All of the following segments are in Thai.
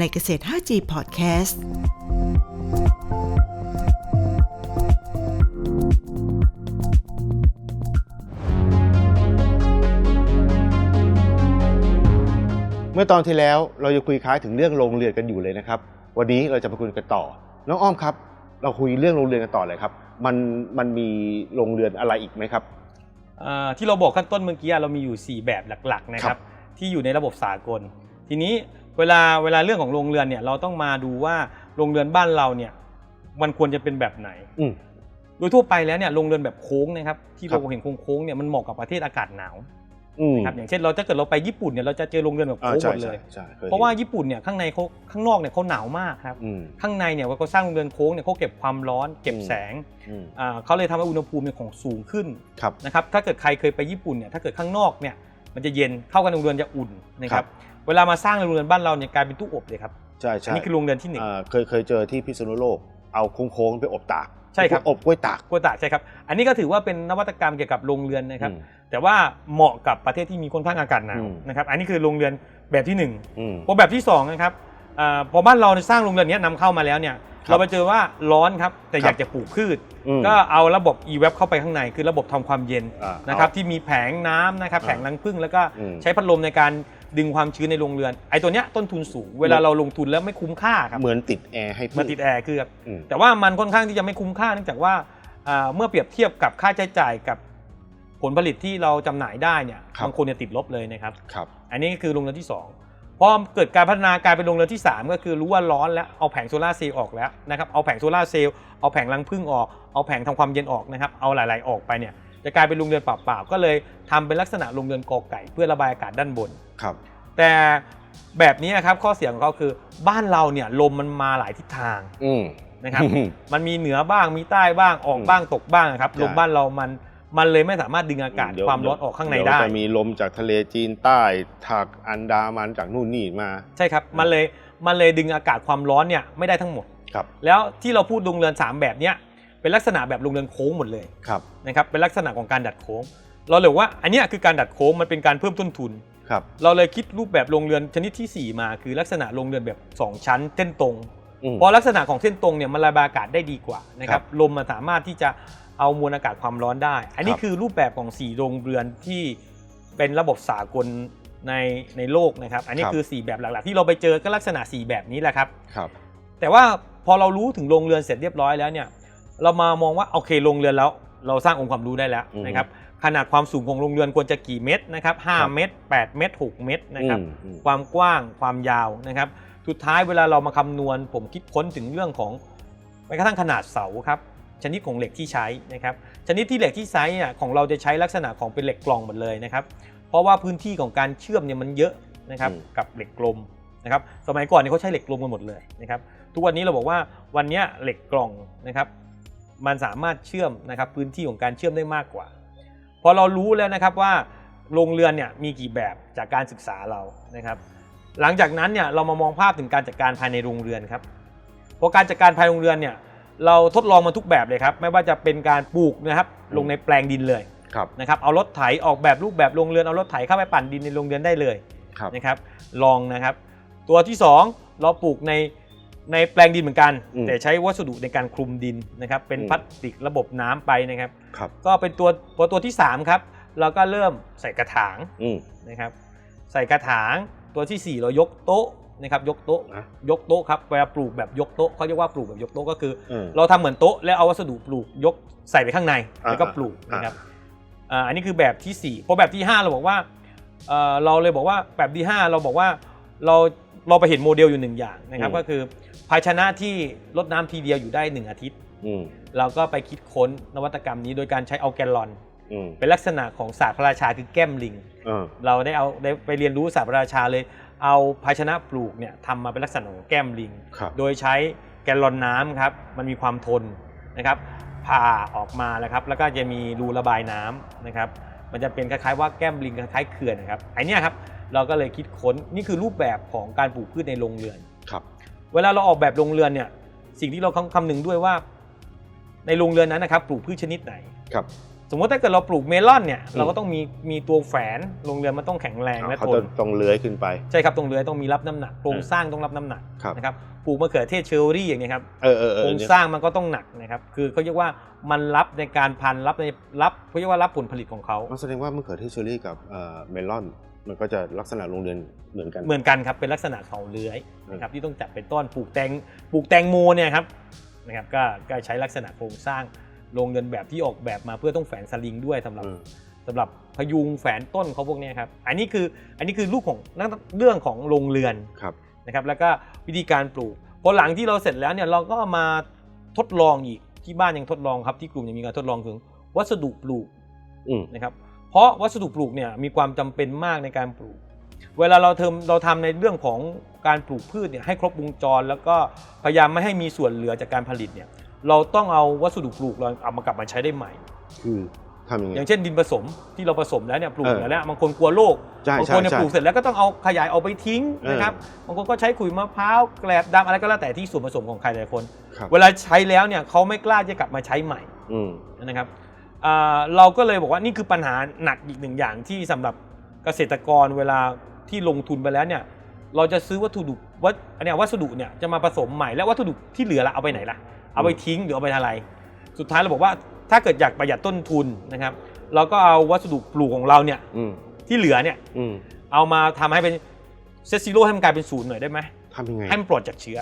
ในเกษตร 5G Podcast เมื่อตอนที่แล้วเราจะคุยค้ายถึงเรื่องโรงเรือนกันอยู่เลยนะครับ วันนี้เราจะมาคุยกันต่อ น้องอ้อมครับ เราคุยเรื่องโรงเรือนกันต่อเลยครับ มันมันมีโรงเรือนอะไรอีกไหมครับ อ่าที่เราบอกขั้นต้นเมื่อกี้เรามีอยู่ 4 แบบหลักๆนะคครัรับบที่อยู่ในระบบสากล ทีนี้ เวลาเวลาเรื่องของโรงเรือนเนี่ยเราต้องมาดูว่าโรงเรือนบ้านเราเนี่ยมันควรจะเป็นแบบไหน อืม โดยทั่วไปแล้วเนี่ยโรงเรือนแบบโค้งนะครับที่ครัเราบ เห็นโค้งๆเนี่ยมันเหมาะกับประเทศอากาศหนาวอืมครับอย่างเช่นเราถ้าเกิดเราไปญี่ปุ่นเนี่ยเราจะเจอโรงเรือนแบบอ่าโค้งหใช่มดเลใช่ย ใช่คยเพราะว่าห็นญี่ปุ่นเนี่ยข้างในเขาข้างนอกเนี่ยเขาหนาวมากครับอืม ข้างในเนี่ยว่าเขาสร้างโรงเรือนโค้งเนี่ยเขาเก็บความร้อนเก็บอืม แสงอืมอ่าเขาเลยทำให้อุณหภูมิเนี่ยของสูงขึ้น ครับ นะครับถ้าเกิดใครเคยไปญี่ปุ่นเนี่ยถ้าเกิดข้างนอกเนี่ยมันจะเย็นเข้ากันโรงเรือนจะอุ่นนะคครัรับบ เวลามาสร้างโรงเรือนบ้านเราเนี่ยกลายเป็นตู้อบเลยครับใช่อันใช่นี้คือโรงเรือนที่หนึ่ง อ่าเคยเคยเจอที่พิษณุโลก เอาโค้งๆไปอบตากใช่ครับ อบกล้วยตาก กัวตากใช่ครับ อันนี้ก็ถือว่าเป็นนวัตกรรมเกี่ยวกับโรงเรือนนะครับอืมแต่ว่าเหมาะกับประเทศที่มีค่อนข้างอากาศหนาวอืม นะครับ อันนี้คือโรงเรือนแบบที่หนึ่งอืม พอแบบที่สองนะครับอาพอบ้านเราสร้างโรงเรือนเนี้ยนำเข้ามาแล้วเนี่ย ครับเราไปเจอว่าร้อนครับ แต่ครับอยากจะปลูกพืช อืมก็เอาระบบ e-web เข้าไปข้างใน คือระบบทำความเย็นอ่านะครับ เอา ที่มีแผงน้ำนะครับอ่าแผงรังผึ้งแล้วก็อืม ใช้พัดลมในการ ดึงความชื้นในโรงเรือนไอ้ตัวเนี้ยต้นทุนสูง เวลาเราลงทุนแล้วไม่คุ้มค่าครับ เหมือนติดแอร์ให้พืช มันติดแอร์คือครับอืม แต่ว่ามันค่อนข้างที่จะไม่คุ้มค่าเนื่องจากว่าอ่าเมื่อเปรียบเทียบกับค่าใช้จ่ายกับผลผลิตที่เราจำหน่ายได้เนี่ยบางคนเนี่ยติดลบเลยนะครับ ครับ อันนี้คือโรงเรือนที่2พอเกิดการพัฒนากลายเป็นโรงเรือนที่3ก็คือรู้ว่าร้อนแล้วเอาแผงโซลาร์เซลล์ออกแล้วนะครับเอาแผงโซลาร์เซลล์เอาแผงรังผึ้งออกเอาแผงทำความเย็นออกนะครับเอาหลาย ๆ ออกไปเนี่ย จะกลายเป็นโรงเรือนเปล่าๆก็เลยทำเป็นลักษณะโรงเรือนกอไก่ เพื่อระบายอากาศด้านบนครับ แต่แบบนี้ครับข้อเสียของเขาคือบ้านเราเนี่ยลมมันมาหลายทิศทางอืมนะครับ มันมีเหนือบ้างมีใต้บ้างออกบ้างตกบ้างครับใช่ลมบ้านเรามันมันเลยไม่สามารถดึงอากาศเดี๋ยความร้อนออกข้างในเยวได้จะมีลมจากทะเลจีนใต้ถากอันดามันจากนู่นนี่มา ใช่ครับมันเลยมันเลยดึงอากาศความร้อนเนี่ยไม่ได้ทั้งหมดครับ แล้วที่เราพูดโรงเรือน 3 แบบเนี้ย เป็นลักษณะแบบโรงเรือนโค้งหมดเลยครับนะครับเป็นลักษณะของการดัดโค้ง เราเลยว่าอันเนี้ยคือการดัดโค้งมันเป็นการเพิ่มต้นทุนครับเราเลยคิดรูปแบบโรงเรือนชนิดทีสี่ 4 มา คือลักษณะโรงเรือนแบบ 2 ชั้นเส้นตรงอืมเพราะลักษณะของเส้นตรงเนี่ยมันระบายอากาศได้ดีกว่านะคครัรับบลมมันสามารถที่จะเอามวลอากาศความร้อนได้ อันนี้ครับคือรูปแบบของสี่โรงเรือนที่เป็นระบบสากลในในโลกนะครับ อันนี้คือสี่แบบหลักๆ ที่เราไปเจอก็ลักษณะสี่แบบนี้แหละครับครับ แต่ว่าพอเรารู้ถึงโรงเรือนเสร็จเรียบร้อยแล้วเนี่ย เรามามองว่าโอเคโรงเรือนแล้ว เราสร้างองค์ความรู้ได้แล้วอืม นะครับขนาดความสูงของโรงเรือนควรจะกี่เมตรนะครับครับ5เมตร 8 เมตร 6 เมตรนะครับอืมอืม ความกว้างความยาวนะครับ สุดท้ายเวลาเรามาคำนวณ ผมคิดค้นถึงเรื่องของแม้กระทั่งขนาดเสาครับ ชนิดของเหล็กที่ใช้นะครับ ชนิดที่เหล็กที่ใช้เนี่ยของเราจะใช้ลักษณะของเป็นเหล็กกลองหมดเลยนะครับ เพราะว่าพื้นที่ของการเชื่อมเนี่ยมันเยอะนะครับอืม กับเหล็กกลมนะครับ สมัยก่อนเนี่ยเขาใช้เหล็กกลมกันหมดเลยนะครับ ทุกวันนี้เราบอกว่าวันเนี้ยเหล็กกล่องนะครับ มันสามารถเชื่อมนะครับพื้นที่ของการเชื่อมได้มากกว่า พอเรารู้แล้วนะครับว่าโรงเรือนเนี่ยมีกี่แบบจากการศึกษาเรานะครับ หลังจากนั้นเนี่ยเรามามองภาพถึงการจัดการภายในโรงเรือนครับเพราะการจัดการภายในโรงเรือนเนี่ยเราทดลองมาทุกแบบเลยครับ ไม่ว่าจะเป็นการปลูกนะครับลงในแปลงดินเลยครับนะครับเอารถไถออกแบบรูปแบบโรงเรือนเอารถไถเข้าไปปั่นดินในโรงเรือนได้เลยครับนะครับ ลองนะครับ ตัวที่สองเราปลูกใน ในแปลงดินเหมือนกัน อืมแต่ใช้วัสดุในการคลุมดินนะครับ เป็นอืม พลาสติกระบบน้ำไปนะครับ ครับ ก็เป็นตัวพอตัวที่สามครับ เราก็เริ่มใส่กระถางอืมนะครับ ใส่กระถางตัวทีสี่ 4 เรายกโต๊ะนะครับ ยกโต๊ะ นะยกโต๊ะครับเวลาปลูกแบบยกโต๊ะเขาเรียกว่าปลูกแบบยกโต๊ะก็คือ อืม เราทำเหมือนโต๊ะแล้วเอาวัสดุปลูกยกใส่ไปข้างในอ่าแล้วก็อ่าปลูกนะครับอ่าอ่าอันนี้คือแบบที่4พอแบบที่ 5 เราบอกว่าเอ่อเราเลยบอกว่าแบบที่ 5 เราบอกว่า เราเราไปเห็นโมเดลอยู่หนึ่งอย่างนะครับ ก็คือภาชนะที่ลดน้ำทีเดียวอยู่ได้ 1 อาทิตย์อืมเราก็ไปคิดค้นนวัตกรรมนี้โดยการใช้เอาแกลลอนอืมเป็นลักษณะของศาสตร์พระราชาคือแก้มลิงเออเราได้เอาได้ไปเรียนรู้ศาสตร์พระราชาเลย เอาภาชนะปลูกเนี่ยทำมาเป็นลักษณะของแก้มลิงครับโดยใช้แกลลอนน้ำครับมันมีความทนนะครับผ่าออกมาแล้วครับแล้วก็จะมีรูระบายน้ำนะครับมันจะเป็นคล้ายๆว่าแก้มลิงคล้ายๆเขื่อนนะครับไอเนี้ยครับ เราก็เลยคิดค้นนี่คือรูปแบบของการปลูกพืชในโรงเรือน ครับ เวลาเราออกแบบโรงเรือนเนี่ยสิ่งที่เราคำคำนึงด้วยว่า ในโรงเรือนนั้นนะครับปลูกพืชชนิดไหน ครับ สมมติถ้าเกิดเราปลูกเมลอนเนี่ยอืมเราก็ต้องมีมีตัวแฝนโรงเรือนมันต้องแข็งแรงและเขาทจะนต้องเลื้อยขึ้นไป ใช่ครับตรงเรือนต้องมีรับน้ำหนักโครงเออสร้างต้องรับน้ำหนักครับ นะครับปลูกมะเขือเทศเชอร์รี่อย่างเงี้ยครับ เออเออเอโคอรงเนี่ย สร้างมันก็ต้องหนักนะครับ คือเขาเรียกว่ามันรับในการพันรับในรับเขาเรียกว่ารับผลผลิตของเขาอ๋อแสดงว่ามะเขือเทศเชอรี่กับเอ่อเมลอน มันก็จะลักษณะโรงเรือนเหมือนกัน เหมือนกันครับเป็นลักษณะเขาเลื้อยนะครับที่ต้องจัดเป็นต้นปลูกแตงปลูกแตงโมเนี่ยครับนะครับก็ก็ใช้ลักษณะโครงสร้างโรงเรือนแบบที่ออกแบบมาเพื่อต้องแฝนสลิงด้วยสำหรับอืมสำหรับพยุงแฝนต้นเขาพวกเนี้ยครับอันนี้คืออันนี้คือลูกของเรื่องของโรงเรือนครับนะครับแล้วก็วิธีการปลูกพอหลังที่เราเสร็จแล้วเนี่ยเราก็มาทดลองอีกที่บ้านยังทดลองครับที่กลุ่มยังมีการทดลองถึงวัสดุปลูกอืมนะครับเพ ราะวัสดุปลูกเนี่ยมีความจำเป็นมากในการปลูก เวลาเราทำเราทำในเรื่องของการปลูกพืชเนี่ยให้ครบวงจร แล้วก็พยายามไม่ให้มีส่วนเหลือจากการผลิตเนี่ยเราต้องเอาวัสดุปลูกเราเอามากลับมาใช้ได้ใหม่ คือทำยังไงอย่างเช่นดินผสมที่เราผสมแล้วเนี่ยปลูกเออแล้วบางคนกลัวโรคใช่บางใช่คนเนี่ยใช่ปลูกเสร็จแล้วก็ต้องเอาขยายเอาไปทิ้งเออนะครับบางคนก็ใช้ขุยมะพร้าวแกลบดำอะไรก็แล้วแต่ที่ส่วนผสมของใครหลายคนครับเวลาใช้แล้วเนี่ยเขาไม่กล้าจะกลับมาใช้ใหม่อืมนะครับอ่า เราก็เลยบอกว่านี่คือปัญหาหนักอีกหนึ่งอย่างที่สำหรับเกษตรกรเวลาที่ลงทุนไปแล้วเนี่ยเราจะซื้อวัตถุดิบวัตอันเนี้ยวัสดุเนี่ยจะมาผสมใหม่แล้ววัตถุดิบที่เหลือละเอาไปไหนล่ะเอาไปทิ้งหรือเอาไปทำอะไร สุดท้ายเราบอกว่าถ้าเกิดอยากประหยัดต้นทุนนะครับ เราก็เอาวัสดุปลูกของเราเนี่ยอืมที่เหลือเนี่ยอืมเอามาทำให้เป็นเซตซิโร่ให้มันกลายเป็นศูนย์หน่อยได้ไหมทำยังไงให้มันปลอดจากเชื้อ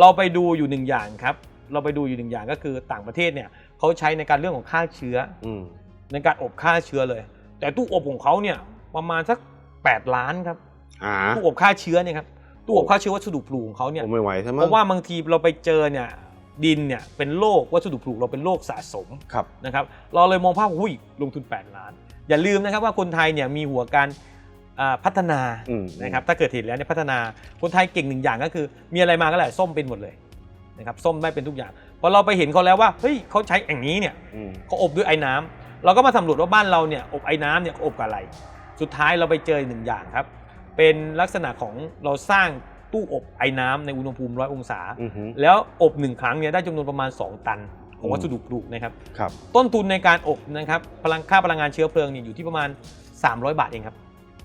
เราไปดูอยู่หนึ่งอย่างครับ เราไปดูอยู่หนึ่งอย่างก็คือต่างประเทศเนี่ย เขาใช้ในการเรื่องของฆ่าเชื้ออืมในการอบฆ่าเชื้อเลย แต่ตู้อบของเขาเนี่ยประมาณสัก 8 ล้านครับ หาตู้อบฆ่าเชื้อเนี่ยครับตู้อบฆ่าเชื้อวัสดุปลูกของเขาเนี่ยผมไม่ไหวใช่ไหมเพราะว่าบางทีเราไปเจอเนี่ยดินเนี่ยเป็นโรควัสดุปลูกเราเป็นโรคสะสมครับ นะครับ เราเลยมองภาพว่าหุ้ยลงทุน 8 ล้าน อย่าลืมนะครับว่าคนไทยเนี่ยมีหัวการอ่าพัฒนาอืม นะครับถ้าเกิดเห็นแล้วเนี่ยพัฒนาคนไทยเก่งหนึ่งอย่างก็คือ มีอะไรมาก็แหละส้มเป็นหมดเลยนะครับส้มได้เป็นทุกอย่าง พอเราไปเห็นเขาแล้วว่าเฮ้ยเขาใช้อย่างนี้เนี่ยอืมเขาอบด้วยไอ้น้ำเราก็มาสำรวจว่าบ้านเราเนี่ยอบไอ้น้ำเนี่ยเขาอบกับอะไร สุดท้ายเราไปเจอหนึ่งอย่างครับ เป็นลักษณะของเราสร้างตู้อบไอ้น้ำในอุณหภูมิร้อยองศา อือหือแล้วอบหนึ่งครั้งเนี่ยได้จำนวนประมาณ 2 ตันของอืมวัสดุปลูกนะครับ ครับ ต้นทุนในการอบนะครับพลังค่าพลังงานเชื้อเพลิงเนี่ยอยู่ที่ประมาณ 300 บาทเองครับ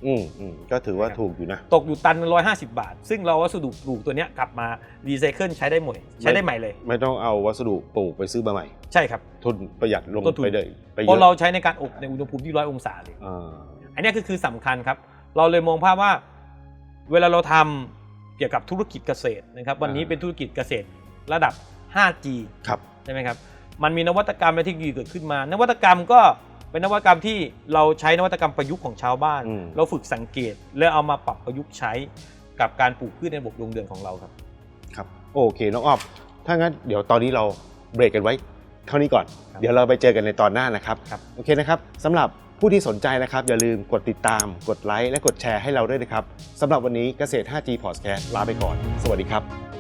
อืมอืมก็ถือว่าครับถูกอยู่นะ ตกอยู่ตันร้อยห้าสิบาท ซึ่งเราวัสดุปลูกตัวเนี้ยกลับมารีไซเคิลใช้ได้หมดใช้ได้ใหม่เลย ไม่ต้องเอาวัสดุปลูกไปซื้อมาใหม่ ใช่ครับ ทุนประหยัดลงต้นทุน ไปเลยไปเยเพราะอะเราใช้ในการอบในอุณหภูมิที่ร้อยองศาเลย อ่าอันเนี้ยก็คือสำคัญครับ เราเลยมองภาพว่า เวลาเราทำเกี่ยวกับธุรกิจเกษตรนะครับ วันนี้เป็นธุรกิจเกษตรระดับ 5G ครับ ใช่ไหมครับ มันมีนวัตกรรมและเทคโนโลยีเกิดขึ้นมา นวัตกรรมก็ เป็นนวัตกรรมที่เราใช้นวัตกรรมประยุกต์ของชาวบ้าน อืม เราฝึกสังเกต แล้วเอามาปรับประยุกต์ใช้กับการปลูกพืชในระบบโรงเรือนของเราครับ ครับโอเคน้องอ้อมถ้างั้นเดี๋ยวตอนนี้เราเบรกกันไว้เท่านี้ก่อน ครับเดี๋ยวเราไปเจอกันในตอนหน้านะครับครับ โอเคนะครับสำหรับผู้ที่สนใจนะครับ อย่าลืมกดติดตาม กดไลค์และกดแชร์ให้เราด้วยนะครับสำหรับวันนี้เกษตร 5G Podcast ลาไปก่อน สวัสดีครับ